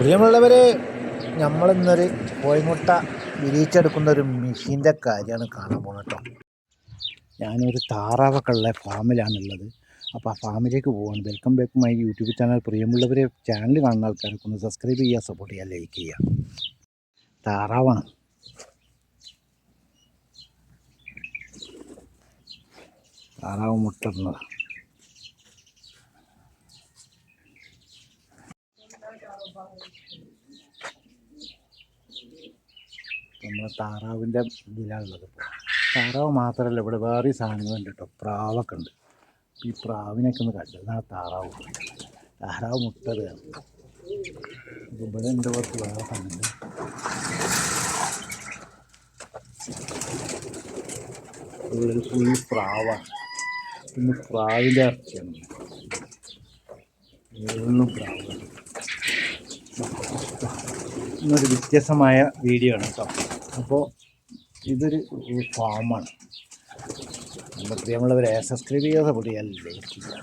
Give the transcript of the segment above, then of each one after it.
പ്രിയമുള്ളവരെ നമ്മളിന്നൊരു കോഴിമുട്ട വിരിയിച്ചെടുക്കുന്ന ഒരു മെഷീന്റെ കാര്യമാണ് കാണാൻ പോകുന്നത് കേട്ടോ ഞാനൊരു താറാവൊക്കെ ഉള്ള ഫാമിലാണുള്ളത്. അപ്പോൾ ആ ഫാമിലേക്ക് പോവാണ്. Welcome back my YouTube channel. പ്രിയമുള്ളവരെ ചാനൽ കാണുന്ന ആൾക്കാർക്ക് ഒന്ന് സബ്സ്ക്രൈബ് ചെയ്യുക സപ്പോർട്ട് ചെയ്യുക ലൈക്ക് ചെയ്യുക. താറാവാണ്. താറാവ് മുട്ടിടുന്നത് നമ്മളെ താറാവിന്റെ ഇതിലാണുള്ളത്. താറാവ് മാത്രമല്ല ഇവിടെ വേറെ സാധനങ്ങളുണ്ട് കേട്ടോ. പ്രാവൊക്കെ ഉണ്ട്. ഈ പ്രാവിനൊക്കെ ഒന്ന് കണ്ടു ഇതാണ് താറാവ് താറാവ് മുട്ടതാണ് ഇവിടെ ഉണ്ട് കുറച്ച് വേറെ സാധനങ്ങൾ. ഇവിടെ ഫുൾ പ്രാവാണ്. പിന്നെ പ്രാവിന്റെ ഇറച്ചിയാണ്. പ്രാവാണ് ഇന്നൊരു വ്യത്യസ്തമായ വീഡിയോ ആണ് കേട്ടോ അപ്പോൾ ഇതൊരു ഫാമാണ് നമ്മുടെ പ്രിയമുള്ളവരെ സബ്സ്ക്രൈബ് ചെയ്യുക സപ്പോർട്ട് ചെയ്യാൻ ലൈക്ക് ചെയ്യുക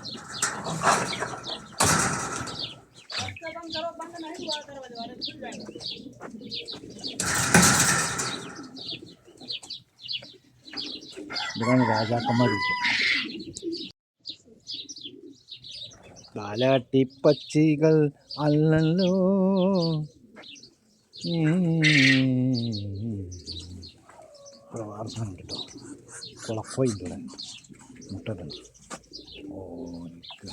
ഇവിടെയാണ് കാലാട്ടിപ്പച്ചികൾ അല്ലല്ലോ. പ്രവാസനം കേട്ടോ. കുളപ്പോയില്ല മുട്ടുണ്ട് ഓ നിൽക്കുക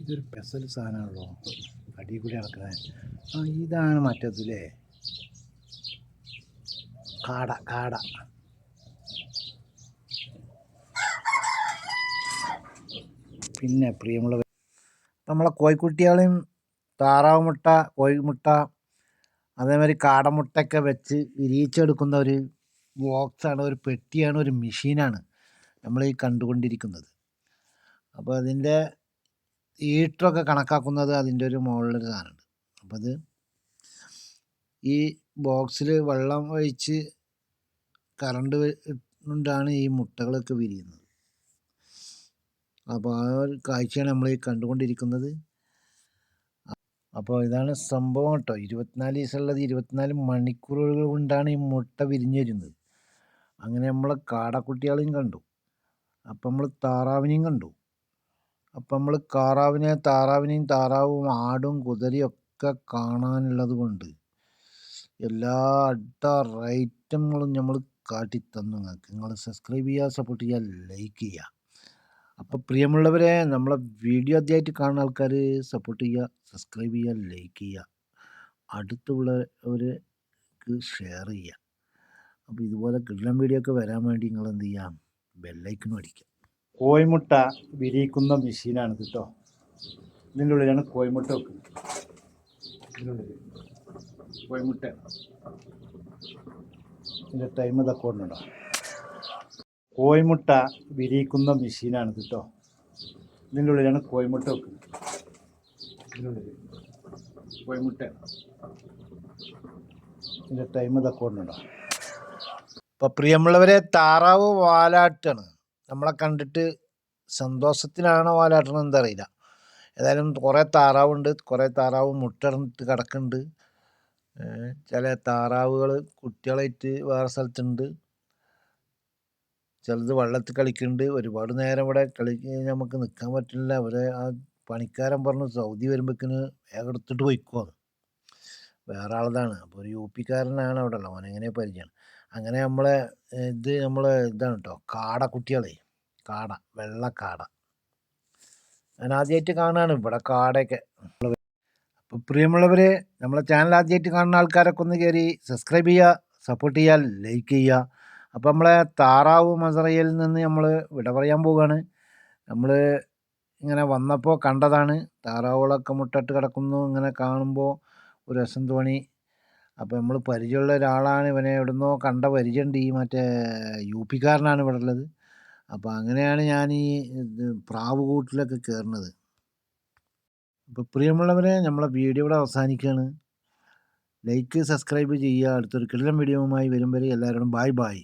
ഇതൊരു പെസൽ സാധനമാണല്ലോ. അടി കൂടി നടക്കുന്നത് ആ ഇതാണ് മറ്റത്തിലെ കാട കാട. പിന്നെ പ്രിയമുള്ളവർ നമ്മളെ കോഴിക്കുട്ടികളെയും താറാവ് മുട്ട കോഴിമുട്ട അതേമാതിരി കാടമുട്ടയൊക്കെ വെച്ച് വിരിയിച്ചെടുക്കുന്ന ഒരു ബോക്സാണ് ഒരു പെട്ടിയാണ് ഒരു മെഷീനാണ് നമ്മൾ ഈ കണ്ടുകൊണ്ടിരിക്കുന്നത്. അപ്പോൾ അതിന്റെ ഈട്ടറൊക്കെ കണക്കാക്കുന്നത് അതിന്റെ ഒരു മുകളിലൊരു സാധനമുണ്ട്. അപ്പോൾ അത് ഈ ബോക്സിൽ വെള്ളം ഒഴിച്ച് കറണ്ട് കൊണ്ടാണ് ഈ മുട്ടകളൊക്കെ വിരിയുന്നത്. അപ്പോൾ ആ ഒരു കാഴ്ചയാണ് നമ്മൾ കണ്ടുകൊണ്ടിരിക്കുന്നത്. അപ്പോൾ ഇതാണ് സംഭവം കേട്ടോ. ഇരുപത്തിനാല് ദിവസമുള്ളത് ഇരുപത്തിനാല് മണിക്കൂറുകൾ കൊണ്ടാണ് ഈ മുട്ട വിരിഞ്ഞു വരുന്നത്. അങ്ങനെ നമ്മൾ കാടക്കുട്ടികളെയും കണ്ടു. അപ്പം നമ്മൾ താറാവിനെയും കണ്ടു. അപ്പം നമ്മൾ കാറാവിനെ താറാവിനെയും താറാവും ആടും കുതിരയും ഒക്കെ കാണാനുള്ളത് കൊണ്ട് എല്ലാ അഡ റൈറ്റങ്ങളും നമ്മൾ കാട്ടിത്തന്നു നിങ്ങൾക്ക്. നിങ്ങൾ സബ്സ്ക്രൈബ് ചെയ്യുക സപ്പോർട്ട് ചെയ്യുക ലൈക്ക് ചെയ്യുക. അപ്പോൾ പ്രിയമുള്ളവരെ നമ്മളെ വീഡിയോ ആദ്യമായിട്ട് കാണുന്ന ആൾക്കാർ സപ്പോർട്ട് ചെയ്യുക സബ്സ്ക്രൈബ് ചെയ്യുക ലൈക്ക് ചെയ്യുക. അടുത്തുള്ളവർക്ക് ഷെയർ ചെയ്യുക. അപ്പോൾ ഇതുപോലെ കിടലം വീഡിയോ ഒക്കെ വരാൻ വേണ്ടി നിങ്ങൾ എന്ത് ചെയ്യാം ബെല്ലൈക്കനും അടിക്കുക. കോയിമുട്ട വിരിയിക്കുന്ന മെഷീനാണ് കേട്ടോ ഇതിന്റെ ഉള്ളിലാണ് കോയിമുട്ട കോഴിമുട്ട. ഇതിന്റെ ടൈം ഇതൊക്കെ കൊണ്ടുണ്ടോ കോഴിമുട്ട വിരിയിക്കുന്ന മെഷീനാണ് കേട്ടോ ഇതിന്റെ ഉള്ളിലാണ് കോഴിമുട്ട വെക്കുന്നത്. ഇതിനുള്ളിൽ കോഴിമുട്ട. ഇതിന്റെ ടൈം ഇതൊക്കെ കൊണ്ടുണ്ടോ. അപ്പോൾ പ്രിയമുള്ളവരെ താറാവ് വാലാട്ടാണ്. നമ്മളെ കണ്ടിട്ട് സന്തോഷത്തിനാണോ വാലാട്ടണം എന്തറിയില്ല ഏതായാലും കുറേ താറാവുണ്ട് കുറേ താറാവ് മുട്ടറിഞ്ഞിട്ട് കിടക്കുന്നുണ്ട്. ചില താറാവുകൾ കുട്ടികളായിട്ട് വേറെ സ്ഥലത്തുണ്ട്. ചിലത് വെള്ളത്തിൽ കളിക്കുന്നുണ്ട് ഒരുപാട് നേരം ഇവിടെ കളി നമുക്ക് നിൽക്കാൻ പറ്റില്ല. അവരെ ആ പണിക്കാരൻ പറഞ്ഞു സൗദി വരുമ്പോഴേക്കിന് വേഗം എടുത്തിട്ട് പോയിക്കോന്ന് വേറെ ആളതാണ് അപ്പോൾ ഒരു യു പിക്കാരനാണ് അവിടെ ഉള്ളത് അവനെങ്ങനെ പരിചയമാണ്? അങ്ങനെ നമ്മളെ ഇത് നമ്മളെ ഇതാണ് കേട്ടോ കാട കുട്ടികളെ. കാട. വെള്ളക്കാട ഞാൻ ആദ്യമായിട്ട് കാണുകയാണ് ഇവിടെ കാടയൊക്കെ. അപ്പോൾ പ്രിയമുള്ളവരെ നമ്മളെ ചാനൽ ആദ്യമായിട്ട് കാണുന്ന ആൾക്കാരൊക്കെ ഒന്ന് കയറി സബ്സ്ക്രൈബ് ചെയ്യുക സപ്പോർട്ട് ചെയ്യുക ലൈക്ക് ചെയ്യുക. അപ്പോൾ നമ്മളെ താറാവ് മസറയിൽ നിന്ന് നമ്മൾ വിട പറയാൻ പോവുകയാണ് നമ്മൾ ഇങ്ങനെ വന്നപ്പോൾ കണ്ടതാണ്. താറാവുകളൊക്കെ മുട്ടിട്ട് കിടക്കുന്നു. ഇങ്ങനെ കാണുമ്പോൾ ഒരു രസം തോണി അപ്പോൾ നമ്മൾ പരിചയമുള്ള ഒരാളാണ് ഇവനെ എവിടുന്നോ കണ്ട പരിചയമുണ്ട്. ഈ മറ്റേ യു പിക്കാരനാണ് ഇവിടെ ഉള്ളത്. അപ്പോൾ അങ്ങനെയാണ് ഞാൻ ഈ പ്രാവ് കൂട്ടിലൊക്കെ കയറുന്നത് അപ്പോൾ പ്രിയമുള്ളവരെ നമ്മളെ വീഡിയോ ഇവിടെ അവസാനിക്കുകയാണ് ലൈക്ക് സബ്സ്ക്രൈബ് ചെയ്യുക. അടുത്തൊരു കിടലം വീഡിയോവുമായി വരും വരെ എല്ലാവരോടും ബായ് ബായ്